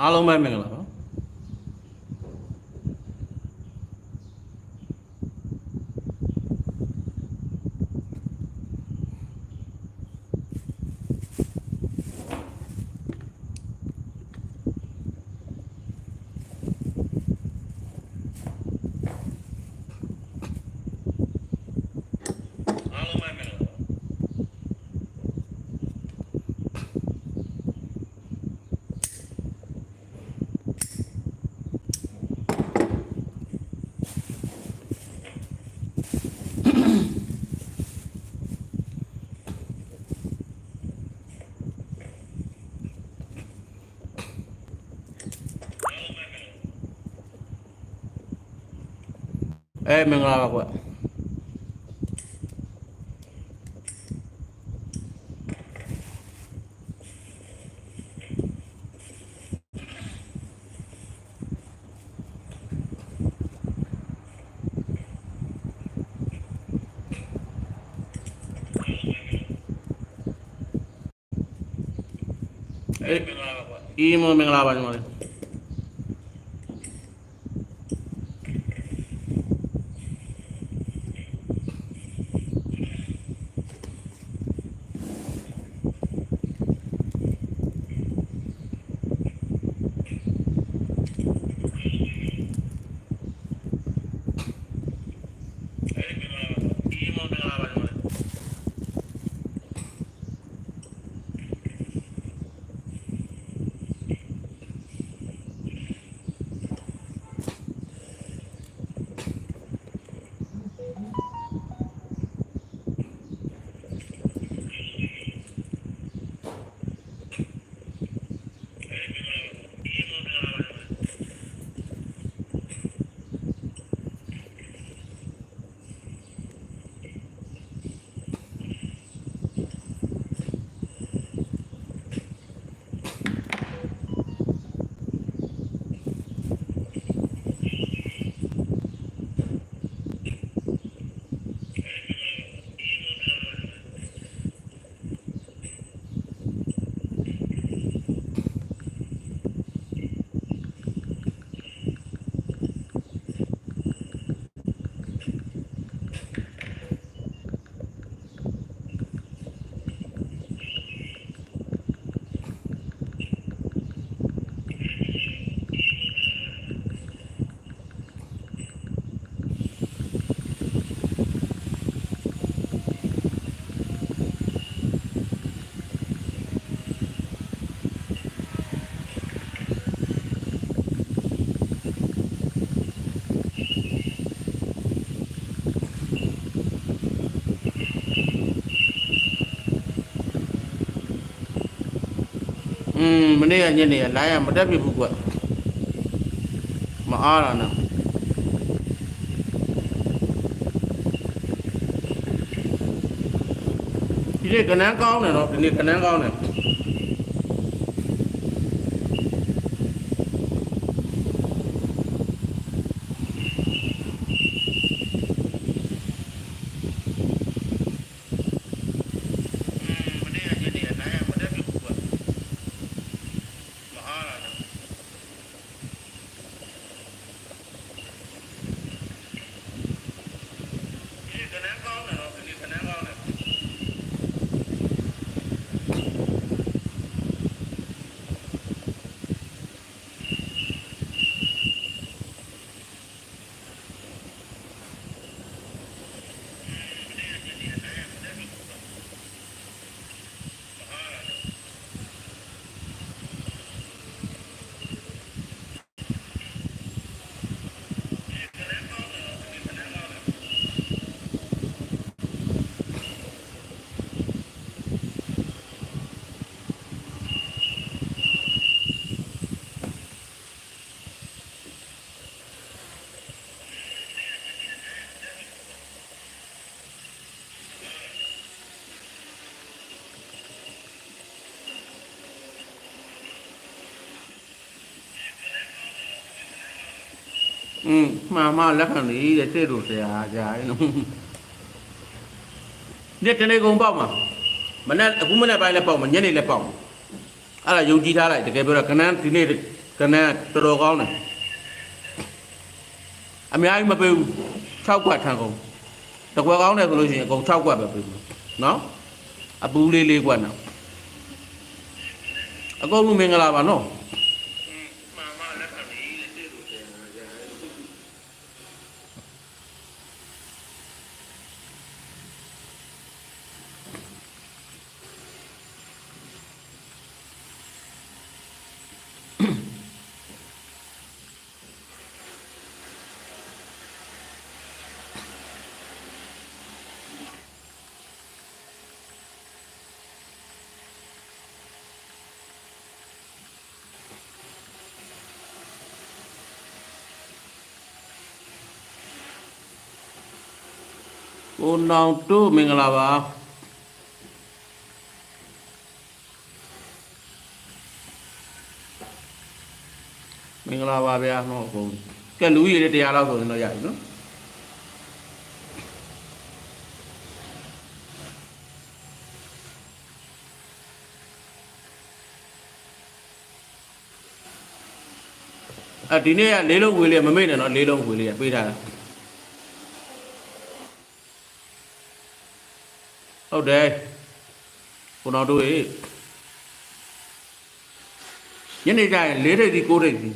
အားလုံးပဲမင်္ဂလာပါအားလုံးပဲမင်္ဂလာပါ အဲမင်္ဂလာပါကွာအဲမင်္ဂလာပါကွာအီးမမင်္ဂလာပါညီမလေး อืมမနေ့ကညနေကလိုင်းရမတက်ပြဘူးကွမအားတာနော်ဒီနေ့ကနန်းကောင်းတယ်နော်ဒီနေ့ကနန်းကောင်းတယ် อืมမှားမှားလက်ခံနေတဲ့တဲ့တို့ဆရာကြာနော်ဒီတနေ့ကုန်ပေါက်မှာမနေ့အခုမနေ့ပိုင်းလည်းပေါက်မှာညနေလည်းပေါက်မှာအဲ့ဒါယုံကြည်ထားလိုက်တကယ်ပြောတော့ကနန်းဒီနေ့ကနန်းတော်တော်ကောင်းတယ်အများကြီးမပေးဘူး6ကွက်ထန်ကုန်တကွက်ကောင်းတယ်ဆိုလို့ရှိရင်အကုန်6ကွက်ပဲပေးဘူးနော်အပူလေးလေးကွက်နော်အကုန်လုံးမင်္ဂလာပါနော် ကိုနောင်တို့မင်္ဂလာပါမင်္ဂလာပါဗျာနော်ကိုကဲလူကြီးတွေတရားလောက်ဆိုရင်တော့ရပြီနော်အဒီနေ့ကလေးလုံးဝေးလေးမမေ့နဲ့နော်လေးလုံးဝေးလေးပေးထားတာ ဟုတ်တယ်ကိုတော်တို့ရေညနေကျရင်၄ထိပ်စီ၉ထိပ်စီ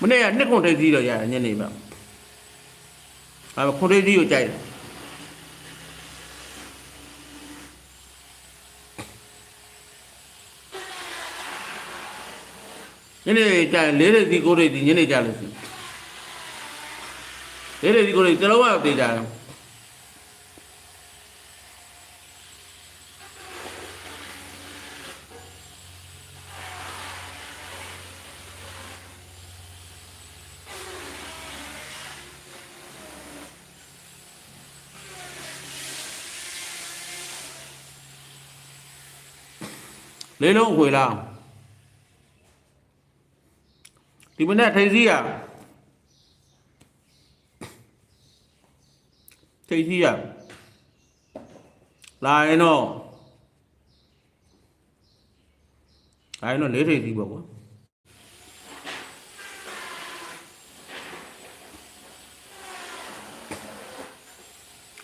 မနေ့ကနှစ်ခွန်ထိပ်စီတော့ရတယ်ညနေမှာအဲခွန်ထိပ်စီကိုကြိုက်တယ် ညနေကျရင်၄ထိပ်စီ၉ထိပ်စီညနေကျလို့ရှိရင်၄ထိပ်စီ၉ထိပ်စီတစ်လုံးကတော့တေးကြတယ်လေးလုံးခွေလား ဒီမနေ့ထိပ်စီးရထိပ်စီးရလာရင်တော့လာရင်တော့လေးထိပ်စီးပေါ့ကွာ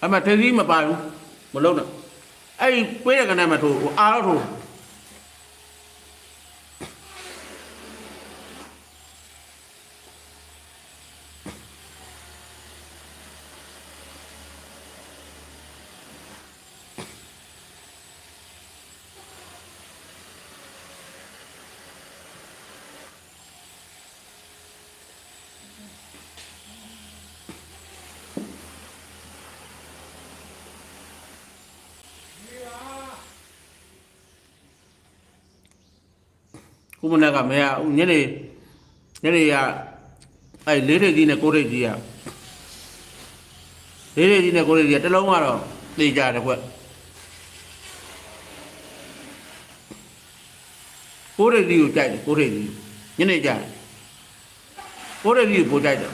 အမထိပ်စီးမပါဘူးမလုံးနဲ့အဲ့ဒီပေးတဲ့ကနေမှထိုးဟိုအားတော့ထိုး ခုမနက်ကမရဘူးညနေညနေကအဲ့လေးထိပ်ကြီးနဲ့ကိုးထိပ်ကြီးကလေးထိပ်ကြီးနဲ့ကိုးထိပ်ကြီးကတစ်လုံးကတော့သိကြတယ်ကွကိုးထိပ်ကြီးကိုကြိုက်တယ်ကိုးထိပ်ကြီးညနေကြတယ်ကိုးထိပ်ကြီးကိုပိုကြိုက်တယ်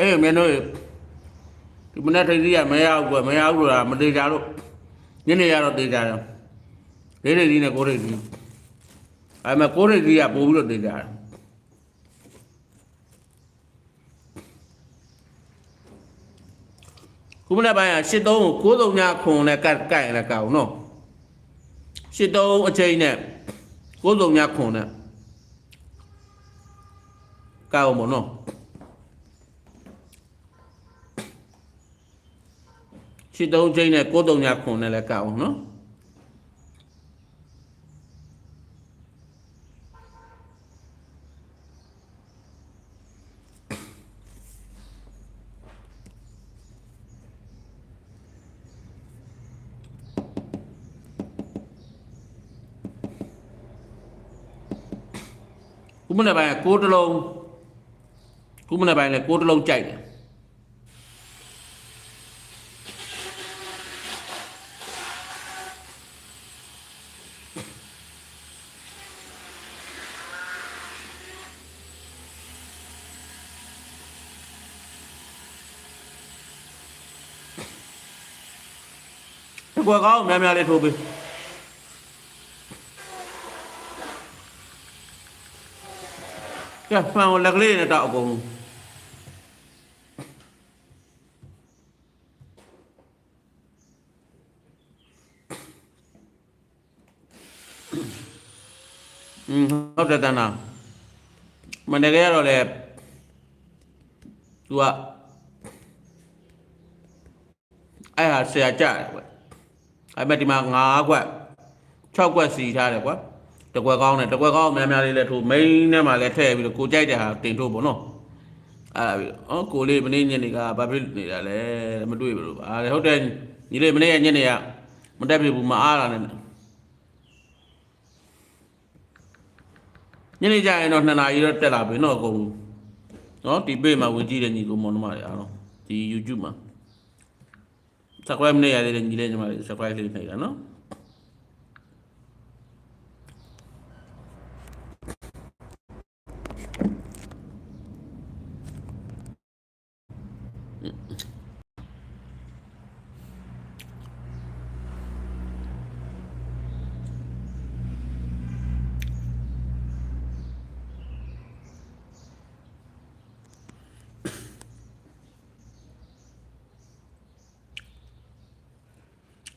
အေးမင်းတို့ဒီမနေ့ထိပ်ကြီးကမရဘူးကွမရဘူးလားမသေးကြလို့ညနေရတော့သေကြတယ်လေးထိပ်ကြီးနဲ့ကိုးထိပ်ကြီးအဲ့မဲ့ကိုးထိပ်ကြီးကပို့ပြီးတော့သေကြတယ်ခုမနေ့ပိုင်းက83ကို93ညခွန်နဲ့ကတ်ကတ်ရတဲ့ကောင်နော်83အချိန်နဲ့93ညခွန်နဲ့ကောက်မနော် ရှစ်သုံးချိန်နဲ့ကိုသုံးညာခွန်နဲ့လည်းကောက်အောင်နော်ခုမနေ့ပိုင်းကကိုတလုံးခုမနေ့ပိုင်းလည်းကိုတလုံးကြိုက်တယ် ကွယ်ကောင်းများများလေးထိုးပေးကဲဖန်ကိုလက်ကလေးနဲ့တော့အကုန်อืมဟုတ်တယ်တန်းနာမနေ့ကရတော့လေ तू ကအဲ့ဟာဆရာကြတယ်ကွ အဲ့မဲ့ဒီမှာ9ခွက်6ခွက်စီထားတယ်ကွာတကွက်ကောင်းတယ်တကွက်ကောင်းများများလေးလည်းထိုးမိန်းထဲမှာလည်းထည့်ပြီးတော့ကိုကြိုက်တဲ့ဟာတင်ထိုးပေါ့နော်အဲ့ဒါပြီးတော့ဩကိုလေးမနေ့ညနေကဘာဖြစ်နေတာလဲမတွေ့ဘူးလို့ပါအဲ့ဟုတ်တယ်ညီလေးမနေ့ညနေကမတက်ပြီဘူးမအားတာနဲ့ညနေကျရင်တော့2နာရီတော့တက်လာပြီနော်အကုန်နော်ဒီပေမှာဝင်ကြည့်တဲ့ညီကိုမောင်နှမတွေအားလုံးဒီ YouTube မှာ subscribe နဲ့ရတဲ့ညီလေးညီမလေး subscribe လေးနှိပ်တာနော်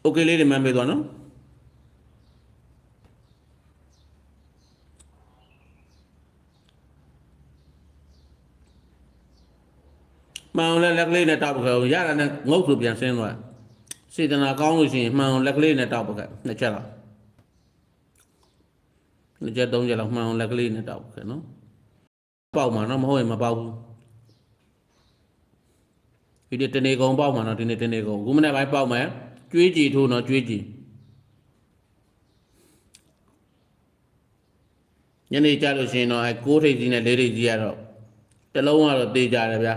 okay လေးတွေမှန်းပေးသွားနော်မှန်အောင်လည်းလက်ကလေးနဲ့တောက်ပခဲအောင်ရတာနဲ့ငုတ်ဆိုပြန်ဆင်းသွားစေတနာကောင်းလို့ရှိရင်မှန်အောင်လက်ကလေးနဲ့တောက်ပခဲနှစ်ချက်လောက်နှစ်ချက်သုံးချက်လောက်မှန်အောင်လက်ကလေးနဲ့တောက်ပခဲနော်ပေါက်မှာနော်မဟုတ်ရင်မပေါက်ဘူးဒီနေ့တနေကုန်ပေါက်မှာနော်ဒီနေ့တနေကုန်ခုမနေ့ပိုင်းပေါက်မယ် ကျွေးကြည်ထိုးနော်ကျွေးကြည်ညနေကြလို့ရှိရင်တော့အဲ6ထိပ်ကြီးနဲ့4ထိပ်ကြီးကတော့တစ်လုံးကတော့တေးကြတယ်ဗျာ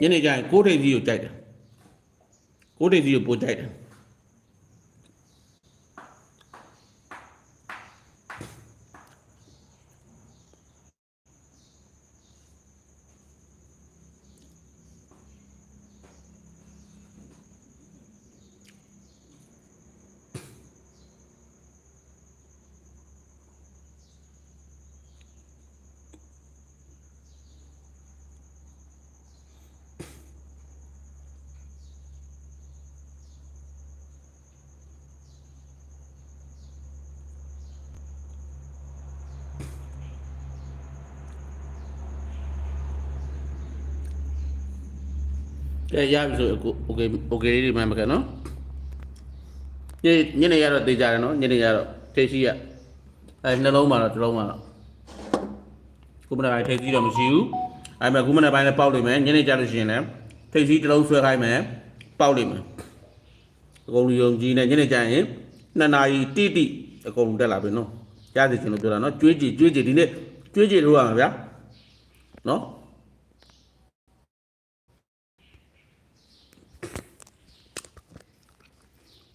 ညနေကျရင်6ထိပ်ကြီးကိုကြိုက်တယ်6ထိပ်ကြီးကိုပိုကြိုက်တယ် ကဲရပြီဆိုအခု okay okay လေးဒီမှမကနော်ညညနေရတော့တေးကြတယ်နော်ညနေရတော့ထိတ်စီရအဲနှလုံးမှာတော့တစ်လုံးမှာတော့ခုမနေ့ပိုင်းထိတ်စီတော့မရှိဘူးအဲမဲ့ခုမနေ့ပိုင်းလည်းပေါက်လိမ့်မယ်ညနေကြလို့ရှိရင်လည်းထိတ်စီတစ်လုံးဆွဲခိုင်းမယ်ပေါက်လိမ့်မယ်အကုန်ယုံကြည်နေညနေကြရင်နှစ်နာရီတိတိအကုန်တက်လာပြီနော်ကြားစီချင်လို့ပြောတာနော်ကျွေးကြည်ကျွေးကြည်ဒီနေ့ကျွေးကြည်လို့ရမှာဗျာနော်